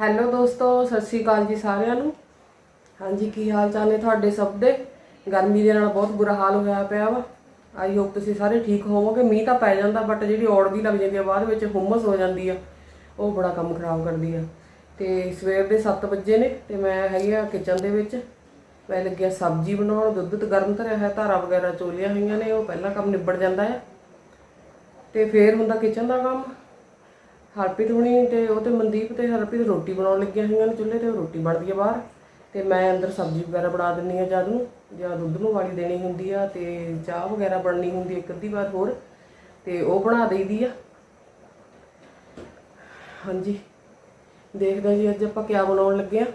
Hello ਦੋਸਤੋ, ਸਤਿ ਸ਼੍ਰੀ ਅਕਾਲ ਜੀ ਸਾਰਿਆਂ ਨੂੰ। ਹਾਂਜੀ, ਕੀ ਹਾਲ ਚਾਲ ਨੇ ਤੁਹਾਡੇ ਸਭ ਦੇ? ਗਰਮੀ ਦੇ ਨਾਲ ਬਹੁਤ ਬੁਰਾ ਹਾਲ ਹੋਇਆ ਪਿਆ ਵਾ। ਆਈ ਹੋਪ ਤੁਸੀਂ ਸਾਰੇ ਠੀਕ ਹੋਵੋਗੇ। ਮੀਂਹ ਤਾਂ ਪੈ ਜਾਂਦਾ ਬਟ ਜਿਹੜੀ ਔੜ ਵੀ ਲੱਗ ਜਾਂਦੀ ਆ, ਬਾਅਦ ਵਿੱਚ ਹੁਮਸ ਹੋ ਜਾਂਦੀ ਆ। ਉਹ ਬੜਾ ਕੰਮ ਖਰਾਬ ਕਰਦੀ ਆ। ਤੇ ਸਵੇਰ ਦੇ 7 ਵਜੇ ਨੇ ਤੇ ਮੈਂ ਹੈਗੀ ਆ ਕਿਚਨ ਦੇ ਵਿੱਚ। ਮੈਂ ਲੱਗਿਆ ਸਬਜ਼ੀ ਬਣਾਉਣ, ਦੁੱਧ ਤੇ ਗਰਮ ਧਰਿਆ ਹੈ ਧਾਰਾ ਵਗੈਰਾ ਚੋਲੀਆਂ ਹੋਈਆਂ ਨੇ, ਉਹ ਪਹਿਲਾਂ ਕੰਮ ਨਿਬੜ ਜਾਂਦਾ ਆ। ਤੇ ਫੇਰ ਹੁੰਦਾ ਕਿਚਨ ਦਾ ਕੰਮ। ਹਰਪ੍ਰੀਤ ਹੁਣੀ ਤੇ ਉਹ ਤੇ ਮਨਦੀਪ ਤੇ ਹਰਪ੍ਰੀਤ ਰੋਟੀ ਬਣਾਉਣ ਲੱਗੀਆਂ ਹੋਈਆਂ ਨੇ ਚੁੱਲ੍ਹੇ ਤੇ, ਉਹ ਰੋਟੀ ਬਣਦੀ ਹੈ ਬਾਹਰ। ਤੇ ਮੈਂ ਅੰਦਰ ਸਬਜ਼ੀ ਵਗੈਰਾ ਬਣਾ ਦਿੰਨੀ ਆ ਜਦ ਨੂੰ, ਜਾਂ ਦੁੱਧ ਨੂੰ ਵਾਲੀ ਦੇਣੀ ਹੁੰਦੀ ਆ ਤੇ ਚਾਹ ਵਗੈਰਾ ਬਣਨੀ ਹੁੰਦੀ ਆ ਇੱਕ ਅੱਧੀ ਵਾਰ ਹੋਰ, ਤੇ ਉਹ ਬਣਾ ਦੇਈਦੀ ਆ। ਹਾਂਜੀ। ਦੇਖਦੇ ਜੀ ਅੱਜ ਆਪਾਂ ਕੀ ਬਣਾਉਣ ਲੱਗੇ ਆ।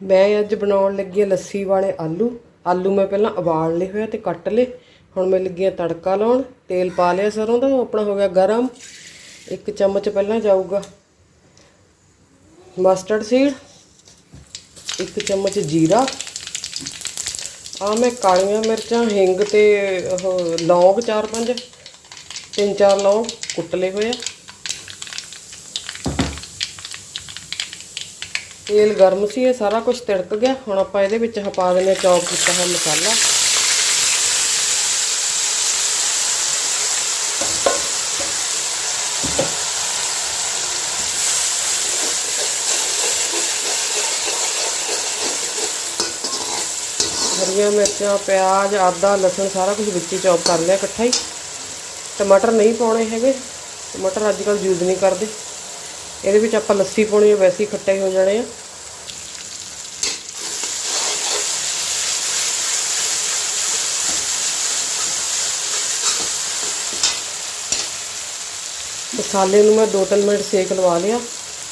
ਮੈਂ ਅੱਜ ਬਣਾਉਣ ਲੱਗੀ ਆ ਲੱਸੀ ਵਾਲੇ ਆਲੂ। ਆਲੂ ਮੈਂ ਪਹਿਲਾਂ ਉਬਾਲ ਲਏ ਹੋਏ ਆ ਤੇ ਕੱਟ ਲਏ। ਹੁਣ ਮੈਂ ਲੱਗੀ ਆ ਤੜਕਾ ਲਾਉਣ, ਤੇਲ ਪਾ ਲਿਆ ਸਰੋਂ ਦਾ, ਉਹ ਆਪਣਾ ਹੋ ਗਿਆ ਗਰਮ। ਇੱਕ ਚਮਚ ਪਹਿਲਾਂ ਜਾਊਗਾ। ਮਸਟਰਡ ਸੀਡ ਇੱਕ ਚਮਚ ਜੀਰਾ। ਆ ਮੈਂ ਕਾਲੀਆਂ ਮਿਰਚਾਂ, ਹਿੰਗ ਤੇ ਉਹ ਲੌਂਗ, ਚਾਰ ਪੰਜ, ਤਿੰਨ ਚਾਰ ਲੌਂਗ ਕੁੱਟ ਲਏ ਹੋਏ ਆ। ਤੇਲ ਗਰਮ ਸੀ, ਇਹ ਸਾਰਾ ਕੁਝ ਤਿੜਕ ਗਿਆ। ਹੁਣ ਆਪਾਂ ਇਹਦੇ ਵਿੱਚ ਪਾ ਦਿੰਦੇ ਹਾਂ ਚੌਪ ਕੀਤਾ ਹੋਇਆ ਮਸਾਲਾ। ਹਰੀਆਂ ਮਿਰਚਾਂ, ਪਿਆਜ਼, ਆਦਾ, ਲਸਣ ਸਾਰਾ ਕੁਝ ਵਿੱਚ ਹੀ ਚੌਪ ਕਰ ਲਿਆ ਇਕੱਠਾ ਹੀ। ਟਮਾਟਰ ਨਹੀਂ ਪਾਉਣੇ ਹੈਗੇ, ਟਮਾਟਰ ਅੱਜ ਕੱਲ੍ਹ ਯੂਜ਼ ਨਹੀਂ ਕਰਦੇ। ਇਹਦੇ ਵਿੱਚ ਆਪਾਂ ਲੱਸੀ ਪਾਉਣੀ ਹੈ ਵੈਸੇ ਹੀ ਖੱਟੇ ਹੋ ਜਾਣੇ ਆ। ਮਸਾਲੇ ਨੂੰ ਮੈਂ 2-3 ਮਿੰਟ ਸੇਕ ਲਵਾ ਲਿਆ।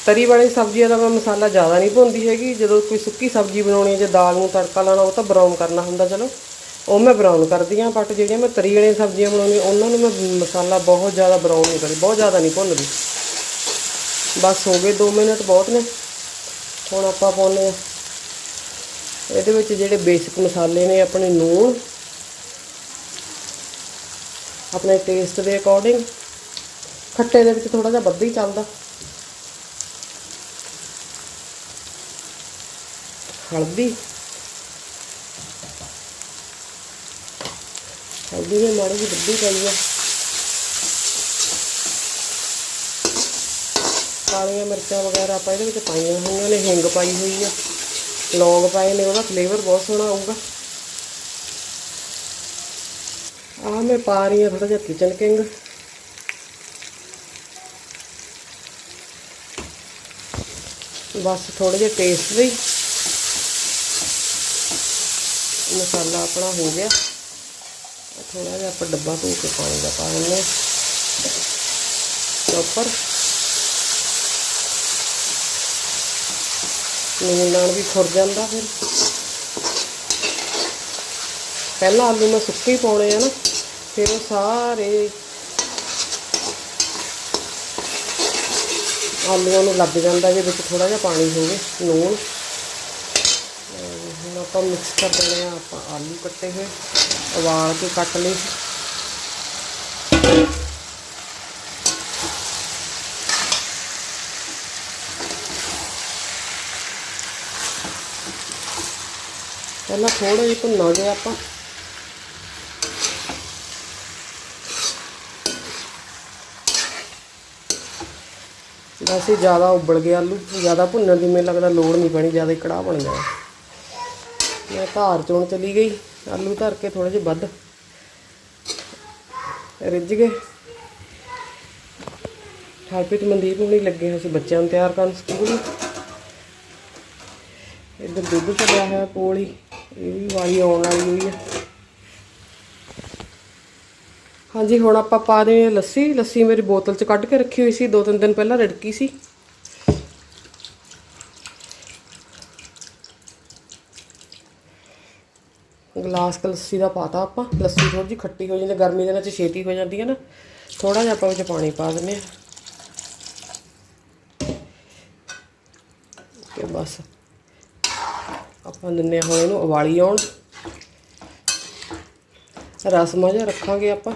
ਤਰੀ ਵਾਲੀ ਸਬਜ਼ੀਆਂ ਦਾ ਮੈਂ ਮਸਾਲਾ ਜ਼ਿਆਦਾ ਨਹੀਂ ਭੁੰਦੀ ਹੈਗੀ। ਜਦੋਂ ਕੋਈ ਸੁੱਕੀ ਸਬਜ਼ੀ ਬਣਾਉਣੀ ਹੈ ਜੇ ਦਾਲ ਨੂੰ ਤੜਕਾ ਲਾਉਣਾ, ਉਹ ਤਾਂ ਬਰਾਊਨ ਕਰਨਾ ਹੁੰਦਾ, ਚਲੋ। ਉਹ ਮੈਂ ਬਰਾਊਨ ਕਰਦੀ ਹਾਂ ਬਟ ਜਿਹੜੀਆਂ ਮੈਂ ਤਰੀ ਵਾਲੀਆਂ ਸਬਜ਼ੀਆਂ ਬਣਾਉਣੀਆਂ ਉਹਨਾਂ ਨੂੰ ਮੈਂ ਮਸਾਲਾ ਬਹੁਤ ਜ਼ਿਆਦਾ ਬਰਾਊਨ ਨਹੀਂ ਕਰਦੀ, ਬਹੁਤ ਜ਼ਿਆਦਾ ਨਹੀਂ ਭੁੰਨਦੀ। ਬਸ ਹੋ ਗਏ 2 ਮਿੰਟ ਬਹੁਤ ਨੇ। ਹੁਣ ਆਪਾਂ ਪਾਉਨੇ ਆ ਇਹਦੇ ਵਿੱਚ ਜਿਹੜੇ ਬੇਸਿਕ ਮਸਾਲੇ ਨੇ, ਆਪਣੇ ਨੂਣ, ਆਪਣੇ ਟੇਸਟ ਦੇ ਅਕੋਰਡਿੰਗ ਖੱਟੇ ਦੇ ਵਿੱਚ ਥੋੜਾ ਜਿਹਾ ਵੱਧ ਹੀ ਚੱਲਦਾ। ਹਲਦੀ ਹਲਦੀ ਵੀ ਮਾੜੀ ਜਿਹੀ ਵੱਧੀ ਪਈ ਆ ਕਾਲੀਆਂ ਮਿਰਚਾਂ ਵਗੈਰਾ ਆਪਾਂ ਇਹਦੇ ਵਿੱਚ ਪਾਈਆਂ ਹੋਈਆਂ ਨੇ ਹਿੰਗ ਪਾਈ ਹੋਈ ਆ ਲੌਂਗ ਪਾਏ ਨੇ ਉਹਦਾ ਫਲੇਵਰ ਬਹੁਤ ਸੋਹਣਾ ਆਊਗਾ ਆਹ ਮੈਂ ਪਾ ਰਹੀ ਹਾਂ ਥੋੜਾ ਜਿਹਾ ਕਿਚਨ ਕਿੰਗ ਬਸ ਥੋੜਾ ਜਿਹਾ ਟੇਸਟ ਲਈ ਮਸਾਲਾ ਆਪਣਾ ਹੋ ਗਿਆ। ਥੋੜਾ ਜਿਹਾ ਆਪਾਂ ਡੱਬਾ ਧੋ ਕੇ ਪਾਣੀ ਦਾ ਪਾ ਦਿੰਦੇ ਹਾਂ। ਉੱਪਰ ਨੂਨ ਨਾਲ ਵੀ ਖੁਰ ਜਾਂਦਾ ਫਿਰ। ਪਹਿਲਾਂ ਆਲੂ ਮੈਂ ਸੁੱਕੇ ਹੀ ਪਾਉਣੇ ਆ ਨਾ, ਫਿਰ ਉਹ ਸਾਰੇ ਆਲੂਆਂ ਨੂੰ ਲੱਗ ਜਾਂਦਾ ਜੇ ਵਿੱਚ ਥੋੜਾ ਜਿਹਾ ਪਾਣੀ ਹੋਵੇ ਨੂਨ ਹੁਣ ਆਪਾਂ ਮਿਕਸ ਕਰ ਦੇਣੇ ਆ, ਆਪਾਂ ਆਲੂ ਕੱਟੇ ਹੋਏ, ਉਬਾਲ ਕੇ ਕੱਟ ਲਏ। ਪਹਿਲਾਂ ਥੋੜਾ ਜਿਹਾ ਭੁੰਨਾਂਗੇ ਆਪਾਂ। ਵੈਸੇ ਜ਼ਿਆਦਾ ਉਬਲ ਗਿਆ ਆਲੂ, ਜ਼ਿਆਦਾ ਭੁੰਨਣ ਦੀ ਮੈਨੂੰ ਲੱਗਦਾ ਲੋੜ ਨਹੀਂ ਪੈਣੀ, ਜ਼ਿਆਦਾ ਕੜਾਹ ਬਣ ਜਾਣਾ। ਮੈਂ ਧਾਰ ਚੋਣ ਚਲੀ ਗਈ ਆਲੂ ਧਰ ਕੇ ਥੋੜੇ ਜਿਹੇ ਵੱਧ। ਰਿੱਝ ਗਏ। ਹਰਪ੍ਰੀਤ, ਮਨਦੀਪ ਹੁਣੀ ਲੱਗੇ ਹੋਏ ਸੀ ਬੱਚਿਆਂ ਨੂੰ ਤਿਆਰ ਕਰਨ ਸਕੂਲ। ਇੱਧਰ ਦੁੱਧ ਚੱਲਿਆ ਹੋਇਆ ਕੋਲ ਹੀ, ਇਹ ਵੀ ਵਾਰੀ ਆਉਣ ਵਾਲੀ ਹੋਈ ਹੈ ਹਾਂਜੀ, ਹੁਣ ਆਪਾਂ ਪਾ ਦੇ ਲੱਸੀ। ਲੱਸੀ ਮੇਰੀ ਬੋਤਲ 'ਚ ਕੱਢ ਕੇ ਰੱਖੀ ਹੋਈ ਸੀ, ਦੋ ਤਿੰਨ ਦਿਨ ਪਹਿਲਾਂ ਰਿੜਕੀ ਸੀ। ਗਲਾਸ ਕ ਲੱਸੀ ਦਾ ਪਾਤਾ ਆਪਾਂ। ਲੱਸੀ ਥੋੜੀ ਜਿਹੀ ਖੱਟੀ ਹੋ ਜਾਂਦੀ, ਗਰਮੀ ਦੇ ਵਿੱਚ ਛੇਤੀ ਹੋ ਜਾਂਦੀ ਹੈ ਨਾ। ਥੋੜਾ ਜਿਹਾ ਆਪਾਂ ਵਿੱਚ ਪਾਣੀ ਪਾ ਦਿੰਦੇ ਆ ਤੇ ਬਸ। ਆਪਾਂ ਦਿੰਨੇ ਆ ਹੁਣ ਇਹਨੂੰ ਉਬਾਲੀ ਆਉਣ। ਰਸਮਾ ਜਿਹਾ ਰੱਖਾਂਗੇ ਆਪਾਂ।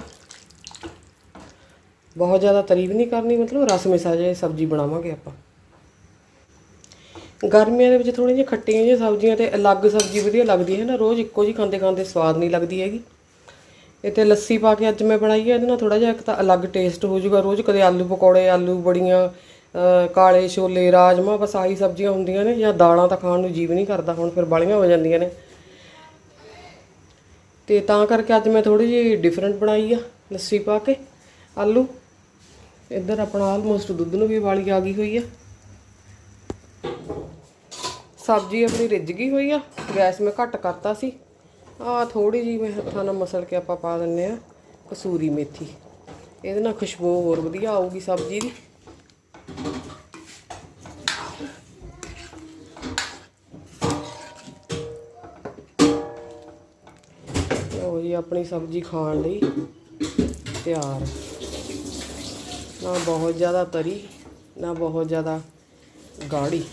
ਬਹੁਤ ਜ਼ਿਆਦਾ ਤਰੀ ਵੀ ਨਹੀਂ ਕਰਨੀ, ਮਤਲਬ ਰਸ ਮਿਸਾ ਸਬਜ਼ੀ ਬਣਾਵਾਂਗੇ ਆਪਾਂ। ਗਰਮੀਆਂ ਦੇ ਵਿੱਚ ਥੋੜ੍ਹੀਆਂ ਜਿਹੀਆਂ ਖੱਟੀਆਂ ਜਿਹੀਆਂ ਸਬਜ਼ੀਆਂ ਤੇ ਅਲੱਗ ਸਬਜ਼ੀ ਵਧੀਆ ਲੱਗਦੀ ਹੈ ਨਾ, ਰੋਜ਼ ਇੱਕੋ ਜਿਹੀ ਖਾਂਦੇ ਖਾਂਦੇ ਸਵਾਦ ਨਹੀਂ ਲੱਗਦੀ ਹੈਗੀ। ਇਹ ਤੇ ਲੱਸੀ ਪਾ ਕੇ ਅੱਜ ਮੈਂ ਬਣਾਈ ਹੈ, ਇਹਦੇ ਨਾਲ ਥੋੜਾ ਜਿਹਾ ਇੱਕ ਤਾਂ ਅਲੱਗ ਟੇਸਟ ਹੋ ਜਾਊਗਾ, ਰੋਜ਼ ਕਦੇ ਆਲੂ ਪਕੌੜੇ, ਆਲੂ ਬੜੀਆਂ ਕਾਲੇ ਛੋਲੇ ਰਾਜਮਾ ਬਸ ਆਹੀ ਸਬਜ਼ੀਆਂ ਹੁੰਦੀਆਂ ਨੇ, ਜਾਂ ਦਾਲਾਂ ਤਾਂ ਖਾਣ ਨੂੰ ਜੀਵ ਨਹੀਂ ਕਰਦਾ, ਹੁਣ ਫਿਰ ਬਾਲੀਆਂ ਹੋ ਜਾਂਦੀਆਂ ਨੇ। ਤੇ ਤਾਂ ਕਰਕੇ ਅੱਜ ਮੈਂ ਥੋੜੀ ਜਿਹੀ ਡਿਫਰੈਂਟ ਬਣਾਈ ਆ, ਲੱਸੀ ਪਾ ਕੇ, ਆਲੂ। ਇੱਧਰ ਆਪਣਾ ਆਲਮੋਸਟ ਦੁੱਧ ਨੂੰ ਵੀ ਵਾਲੀ ਆ ਗਈ ਹੋਈ ਆ। ਸਬਜ਼ੀ ਆਪਣੀ ਰਿੱਝ ਗਈ ਹੋਈ ਆ, ਗੈਸ ਮੈਂ ਘੱਟ ਕਰਤਾ ਸੀ। ਆ ਥੋੜੀ ਜੀ ਮੈਂ ਹੱਥਾਂ ਨਾਲ ਮਸਲ ਕੇ ਆਪਾਂ ਪਾ ਦਿੰਨੇ ਆ ਕਸੂਰੀ ਮੇਥੀ। ਇਹਦੇ ਨਾਲ ਖੁਸ਼ਬੂ ਹੋਰ ਵਧੀਆ ਆਊਗੀ ਸਬਜ਼ੀ ਦੀ। ਲਓ ਜੀ, ਆਪਣੀ ਸਬਜ਼ੀ ਖਾਣ ਲਈ ਤਿਆਰ। ਨਾ ਬਹੁਤ ਜ਼ਿਆਦਾ ਤਰੀ, ਨਾ ਬਹੁਤ ਜ਼ਿਆਦਾ ਗਾੜੀ।